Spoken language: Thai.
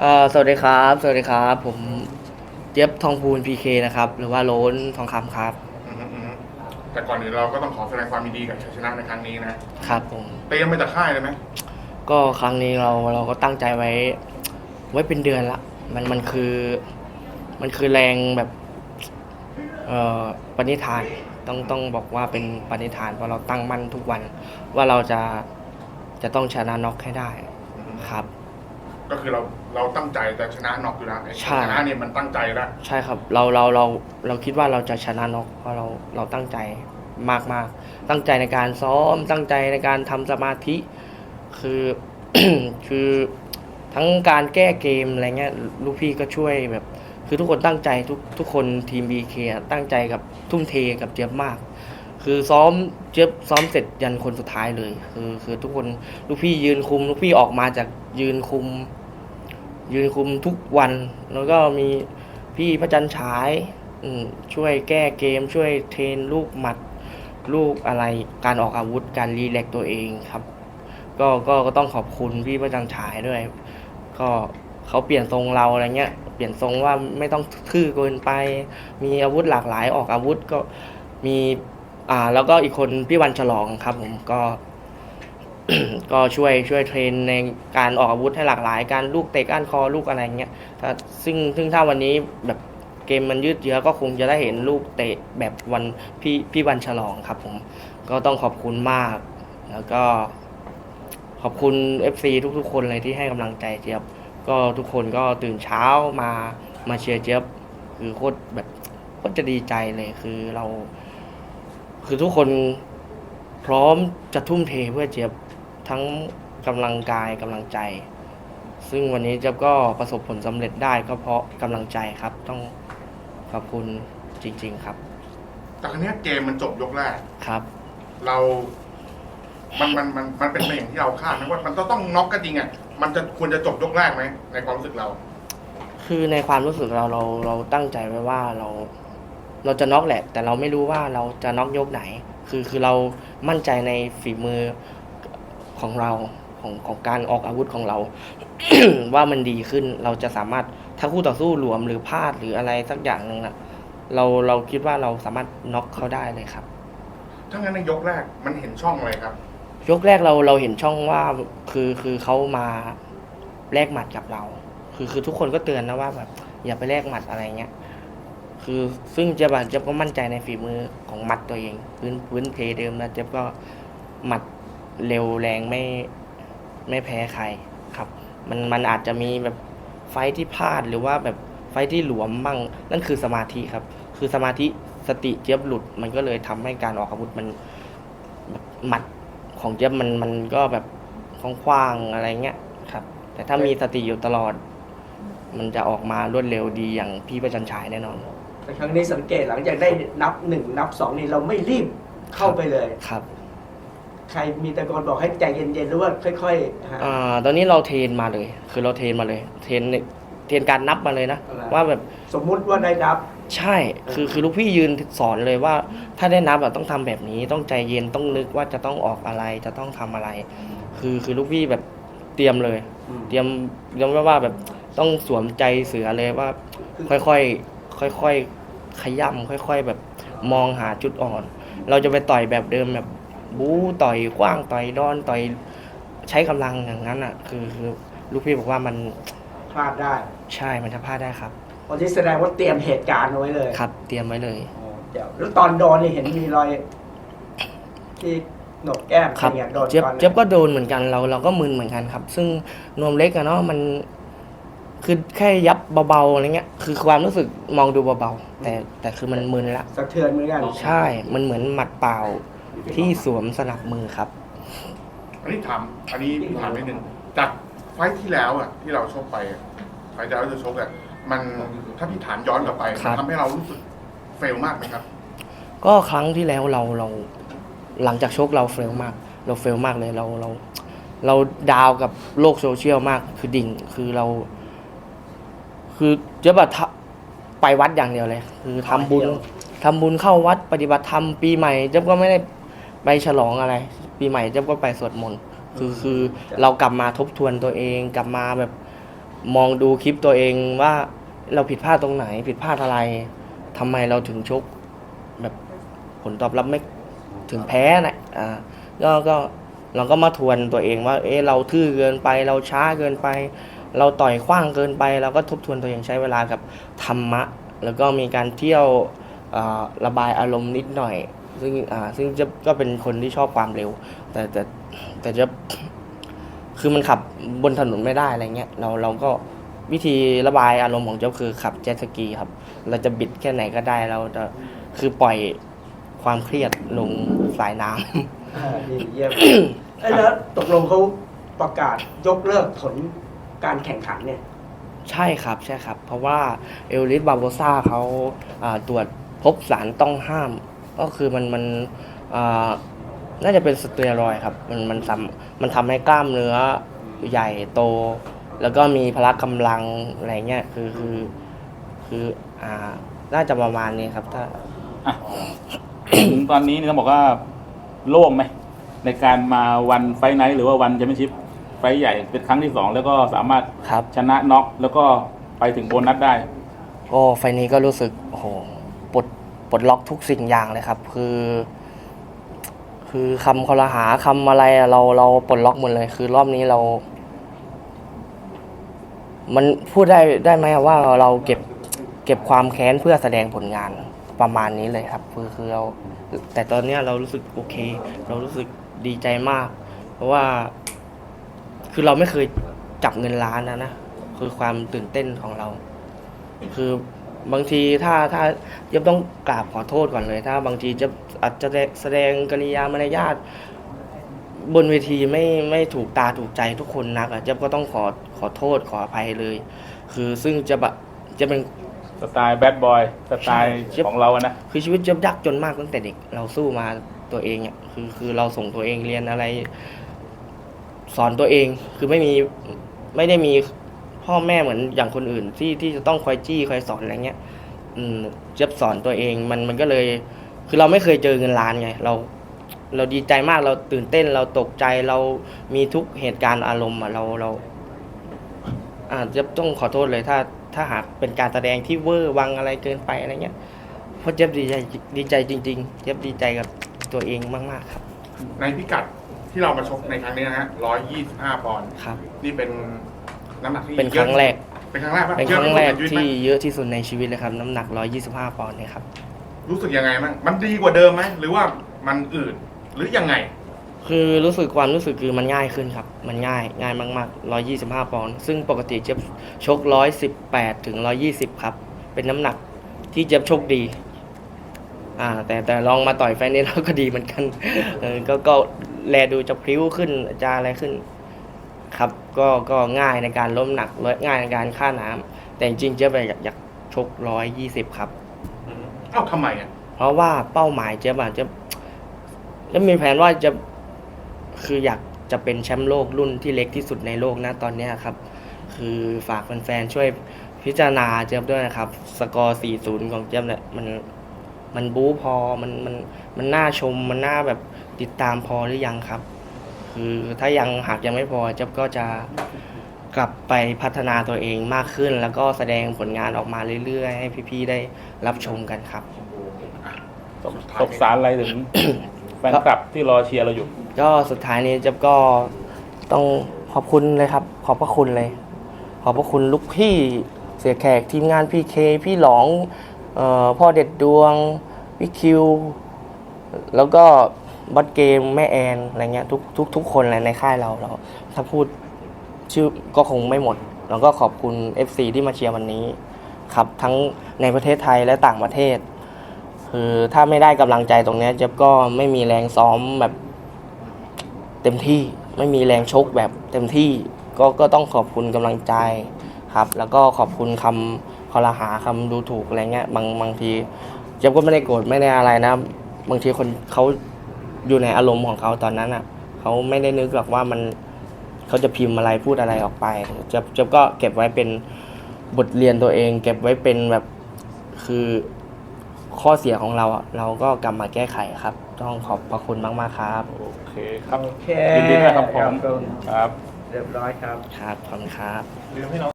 เอ่อสวัสดีครับ สวัสดีครับ ผมเจี๊ยบทองพูนพีเคนะครับ หรือว่าโล้นทองคำครับ อืมอืมแต่ก่อนอื่นเราก็ต้องขอแสดงความยินดีกับชัยชนะในครั้งนี้นะครับผม เตรียมมาจากค่ายเลยไหมก็ครั้งนี้เราเราก็ตั้งใจไว้ ไว้เป็นเดือนละ มันมันคือ มันคือแรงแบบ เอ่อปณิธาน ต้องต้องบอกว่าเป็นปณิธานเพราะเราตั้งมั่นทุกวัน ว่าเราจะจะต้องชนะน็อกให้ได้ อืมครับ ก็คือเราเราตั้งใจจะชนะน็อกอยู่แล้วไอ้ใช่ ชนะเนี่ยมันตั้งใจแล้วใช่ครับเราเราเราเราคิดว่าเราจะชนะน็อกเพราะเราเราตั้งใจมากมากตั้งใจในการซ้อมตั้งใจในการทำสมาธิคือ คือทั้งการแก้เกมอะไรเงี้ยลูกพี่ก็ช่วยแบบ คือทุกคนตั้งใจทุกทุกคนทีม BK อะตั้งใจกับทุ่มเทกับเจี๊ยบมาก คือซ้อมเจี๊ยบซ้อมเสร็จยันคนสุดท้ายเลย คือคือทุกคนลูกพี่ยืนคุม ลูกพี่ออกมาจากยืนคุม ยืนคุมทุกวัน แล้วก็มีพี่พระจันทร์ฉายช่วยแก้เกม ช่วยเทรนลูกหมัดลูกอะไรการออกอาวุธการรีแลกตัวเองครับ ก็ก็ก็ต้องขอบคุณพี่พระจันทร์ฉายด้วย ก็เขาเปลี่ยนทรงเราอะไรเงี้ยเปลี่ยนทรงว่าไม่ต้องทื่อเกินไป มีอาวุธหลากหลายออกอาวุธก็มีอ่าแล้วก็อีกคนพี่วันฉลองครับผมก็ ก็ช่วยช่วยเทรนในการออกอาวุธให้หลากหลาย การลูกเตะก้านคอลูกอะไรเงี้ยซึ่งซึ่งถ้าวันนี้แบบเกมมันยืดเยื้อก็คงจะได้เห็นลูกเตะแบบวันพี่พี่วันฉลองครับผมก็ต้องขอบคุณมาก แล้วก็ขอบคุณ FC ทุกๆ คนเลยที่ให้กำลังใจเจี๊ยบก็ทุกคนก็ตื่นเช้ามามาเชียร์เจี๊ยบคือโคตรแบบโคตรจะดีใจเลยคือเรา คือทุกคนพร้อมจะทุ่มเทเพื่อเจี๊ยบ ทั้งกำลังกายกำลังใจ ซึ่งวันนี้เจี๊ยบก็ประสบผลสำเร็จได้ก็เพราะกำลังใจครับ ต้องขอบคุณจริง ๆ ครับแต่ครั้งนี้ยเกมมันจบยกแรก ครับ เรา มันมันมันมันเป็นไปอย่างที่เราคาดไหมว่ามันต้องต้องน็อกก็จริงอะมันจะควรจะจบยกแรกไหมในความรู้สึกเรา คือในความรู้สึกเราเราเราตั้งใจไว้ว่าเราเราจะน็อกแหละ แต่เราไม่รู้ว่าเราจะน็อกยกไหน คือคือเรามั่นใจในฝีมือ ของเราของของการออกอาวุธของเรา ว่ามันดีขึ้นเราจะสามารถถ้าคู่ต่อสู้หลวมหรือพลาดหรืออะไรสักอย่างหนึ่งนะเราเราคิดว่าเราสามารถน็อกเขาได้เลยครับถ้างั้นในยกแรกมันเห็นช่องอะไรครับ ยกแรกเราเราเห็นช่องว่าคือคือเขามาแลกหมัดกับเรา คือคือทุกคนก็เตือนนะว่าแบบอย่าไปแลกหมัดอะไรเงี้ยคือซึ่งเจ๊บอะเจ๊บก็มั่นใจในฝีมือของหมัดตัวเอง พื้นพื้นเพเดิมนะเจ๊บก็หมัด เร็วแรงไม่ไม่แพ้ใครครับ มันมันอาจจะมีแบบไฟท์ที่พลาดหรือว่าแบบไฟท์ที่หลวมบ้างนั่นคือสมาธิครับ คือสมาธิสติเจี๊ยบหลุด มันก็เลยทำให้การออกอาวุธมันแบบหมัดของเจี๊ยบมันมันก็แบบคว้างๆอะไรเงี้ยครับ แต่ถ้ามีสติอยู่ตลอด มันจะออกมารวดเร็วดีอย่างพี่ประจันฉายแน่นอนแต่ครั้งนี้สังเกตหลังจากได้นับหนึ่งนับสองนี่เราไม่รีบเข้าไปเลยครับ ใครมีตะโกนบอกให้ใจเย็นๆหรือว่าค่อยๆฮะ อ่าตอนนี้เราเทรนมาเลย คือเราเทรนมาเลย เทรนเทรนการนับมาเลยนะ อะไร ว่าแบบสมมุติว่าได้นับ ใช่คือคือลูกพี่ยืนสอนเลยว่า ถ้าได้นับอะต้องทำแบบนี้ ต้องใจเย็นต้องนึกว่าจะต้องออกอะไรจะต้องทำอะไร คือคือลูกพี่แบบเตรียมเลย อืม เตรียมเตรียมไว้ว่าแบบต้องสวมใจเสือเลยว่าค่อยค่อยๆค่อยๆขย่ำค่อย ๆ แบบมองหาจุดอ่อน เราจะไปต่อยแบบเดิมแบบ บู๊ต่อยกว้างต่อยดอนต่อยใช้กำลังอย่างนั้นอะ คือคือลูกพี่บอกว่ามันพลาดได้ ใช่มันจะพลาดได้ครับวันที่แสดงว่าเตรียมเหตุการณ์เอาไว้เลยครับ เตรียมไว้เลยโอ้เดี๋ยวแล้วตอนโดนนี่เห็นมีรอยที่หนกแก้มครับเป็นไงโดนเจี๊ยบตอนไหนเจี๊ยบก็โดนเหมือนกันเราเราก็มึนเหมือนกันครับ ซึ่งนวมเล็กอะเนาะมันคือแค่ยับเบาๆอะไรเงี้ย คือความรู้สึกมองดูเบาๆแต่แต่คือมันมึนละสะเทือนเหมือนกันใช่ มันเหมือนหมัดเปล่า ที่สวมสนับมือครับ อันนี้ถามอันนี้ถามนิดนึงจากไฟท์ที่แล้วอะที่เราชกไปอะไฟท์ที่แล้วจะชกอะมันถ้าพี่ถามย้อนกลับไปครับทำให้เรารู้สึกเฟลมากไหมครับ ก็ครั้งที่แล้วเราเราหลังจากชกเราเฟลมาก เราเฟลมากเลยเราเรา เราดาวกับโลกโซเชียลมากคือดิ่งคือเรา คือเจะแบบไปวัดอย่างเดียวเลย คือทำบุญทำบุญเข้าวัดปฏิบัติธรรมปีใหม่เจ๊บก็ไม่ได้ ไปฉลองอะไร ปีใหม่เจ๊บก็ไปสวดมนต์คือคือเรากลับมาทบทวนตัวเองกลับมาแบบมองดูคลิปตัวเองว่าเราผิดพลาดตรงไหน ผิดพลาดอะไรทำไมเราถึงชก แบบผลตอบรับไม่ถึงแพ้นะอ่าก็ก็เราก็มาทวนตัวเองว่า เอ๊ะเราทื่อเกินไป เราช้าเกินไป เราต่อยขว้างเกินไป เราก็ทบทวนตัวเองใช้เวลากับธรรมะ แล้วก็มีการเที่ยวอ่าระบายอารมณ์นิดหน่อย ซึ่งอ่าซึ่งจะก็เป็นคนที่ชอบความเร็ว แต่แต่แต่จะคือมันขับบนถนนไม่ได้อะไรเงี้ยเราเราก็วิธีระบายอารมณ์ของเจ้าคือขับเจ็ตสกีครับ เราจะบิดแค่ไหนก็ได้เราจะคือปล่อยความเครียดลงสายน้ำอ่าดีเยี่ยมเอ้ยแล้วตกลงเขาประกาศยกเลิกผลการแข่งขันเนี่ยใช่ครับใช่ครับ เพราะว่าเอลลิสบาโบซ่าเขาอ่าตรวจพบสารต้องห้าม ก็คือมันมันอ่าน่าจะเป็นสเตียรอยด์ครับ มันมันทำมันทำให้กล้ามเนื้อใหญ่โต แล้วก็มีพละกำลังอะไรเงี้ยคือคือคืออ่าน่าจะประมาณนี้ครับถ้าอะถึงตอนนี้เนี่ยต้องบอกว่าโล่งไหมในการมาวันไฟท์ไนท์หรือว่าวันแชมเปี้ยนชิพไฟท์ใหญ่เป็นครั้งที่สองแล้วก็สามารถครับชนะน็อกแล้วก็ไปถึงโบนัสได้ ก็ไฟล์นี้ก็รู้สึกโอ้โหปลด ปลดล็อกทุกสิ่งอย่างเลยครับ คือ คือคำคอรหาคำอะไรอะเราเราปลดล็อกหมดเลย คือรอบนี้เรา มันพูดได้ได้ไหมว่าเราเก็บเก็บความแค้นเพื่อแสดงผลงานประมาณนี้เลยครับ คือคือเรา แต่ตอนเนี้ยเรารู้สึกโอเค เรารู้สึกดีใจมาก เพราะว่า คือเราไม่เคยจับเงินล้านนะนะคือความตื่นเต้นของเรา คือ บางทีถ้าถ้าเจะต้องกราบขอโทษก่อนเลย ถ้า บางทีจะอาจจะแสดงกริยามารยาทบนเวทีไม่ไม่ถูกตาถูกใจทุกคนนักอะเจ๊ยบก็ต้องขอขอโทษขออภัยเลย คือซึ่งจะแบบจะเป็น สไตล์แบดบอยสไตล์ใช่ ของเราอะนะ คือชีวิตเจ๊ยบยากจนมากตั้งแต่เด็กเราสู้มาตัวเองอะคือคือเราส่งตัวเองเรียนอะไร สอนตัวเองคือไม่มีไม่ได้มี พ่อแม่เหมือนอย่างคนอื่นที่ที่จะต้องคอยจี้คอยสอนอะไรเงี้ย อืมเจ็บสอนตัวเองมันมันก็เลย คือเราไม่เคยเจอเงินล้านไงเรา เราดีใจมากเราตื่นเต้นเราตกใจเรามีทุกเหตุการณ์อารมณ์อะเราเราอาจจะเจ็บต้องขอโทษเลยถ้าถ้าหากเป็นการแสดงที่เวอร์วังอะไรเกินไปอะไรเงี้ยเพราะเจ็บดีใจดีใจจริง ๆ เจ็บดีใจกับตัวเองมากๆครับ ในพิกัดที่เรามาชกในครั้งนี้นะฮะร้อยยี่สิบห้าปอนด์ครับ นี่เป็น น้ำหนักที่เป็นครั้งแรก เป็นครั้งแรกปะเป็นครั้งแรกยอะที่ที่สุดในชีวิตไหมเยอะที่สุดในชีวิตเลยครับ น้ำหนัก 125 ปอนด์เนี่ยครับ รู้สึกยังไงบ้างมันดีกว่าเดิมไหมหรือว่ามันอืดหรือยังไง คือรู้สึกความรู้สึกคือมันง่ายขึ้นครับ มันง่ายง่ายมากๆ 125 ปอนด์ซึ่งปกติเจ็บชก 118 ถึง 120 ครับ เป็นน้ำหนักที่เจ็บชกดี อ่า แต่แต่ลองมาต่อยไฟล์นี้เราก็ดีเหมือนกันเออก็ก็แลดูจะพริ้วขึ้นจะอะไรขึ้น ครับก็ก็ง่ายในการล้มหนักง่ายในการฆ่าน้ำแต่จริงๆเจ็บอยากอยากชก120ครับเอ้าทำไมอะเพราะว่าเป้าหมายเจ๊บอะจะจะมีแผนว่าจะคืออยากจะเป็นแชมป์โลกรุ่นที่เล็กที่สุดในโลกนะตอนเนี้ยครับ คือฝากแฟนๆช่วยพิจารณาเจ๊บด้วยนะครับ สกอร์ 40 ของเจ๊บเนี่ยมันมันบู๊พอมันมันมันน่าชมมันน่าแบบติดตามพอหรือยังครับ คือถ้ายังหากยังไม่พอเจ๊บก็จะกลับไปพัฒนาตัวเองมากขึ้น แล้วก็แสดงผลงานออกมาเรื่อยๆ ให้พี่ๆได้รับชมกันครับตกตกสารอะไรถึง แฟนคลับที่รอเชียร์เราอยู่ ก็สุดท้ายนี้เจ๊บก็ต้องขอบคุณเลยครับ ขอบพระคุณเลย ขอบพระคุณลูกพี่เสียแขกทีมงานพี่เคพี่หลองเออพ่อเด็ดดวงพี่คิว แล้วก็ บอสเกมแม่แอนอะไรเงี้ยทุกทุกทุกคนเลยในค่ายเราเรา ถ้าพูดชื่อก็คงไม่หมด แล้วก็ขอบคุณ FC ที่มาเชียร์วันนี้ครับทั้งในประเทศไทยและต่างประเทศ คือถ้าไม่ได้กำลังใจตรงนี้เจ๊บก็ไม่มีแรงซ้อมแบบเต็มที่ไม่มีแรงชกแบบเต็มที่ก็ก็ต้องขอบคุณกำลังใจครับ แล้วก็ขอบคุณคำคอรหาคำดูถูกอะไรเงี้ยบางบางทีเจ๊บก็ไม่ได้โกรธไม่ได้อะไรนะ บางทีคนเขา อยู่ในอารมณ์ของเขาตอนนั้นอะเขาไม่ได้นึกหรอกว่ามันเขาจะพิมพ์อะไรพูดอะไรออกไปเจ๊บเจ๊บก็เก็บไว้เป็นบทเรียนตัวเอง เก็บไว้เป็นแบบคือข้อเสียของเราอะเราก็กลับมาแก้ไขครับ ต้องขอบพระคุณมาก ๆ ครับ โอเคครับโอเคยินดีด้วยครับผมครับครับเรียบร้อยครับ ครับขอบคุณครับ ลืมให้น้อง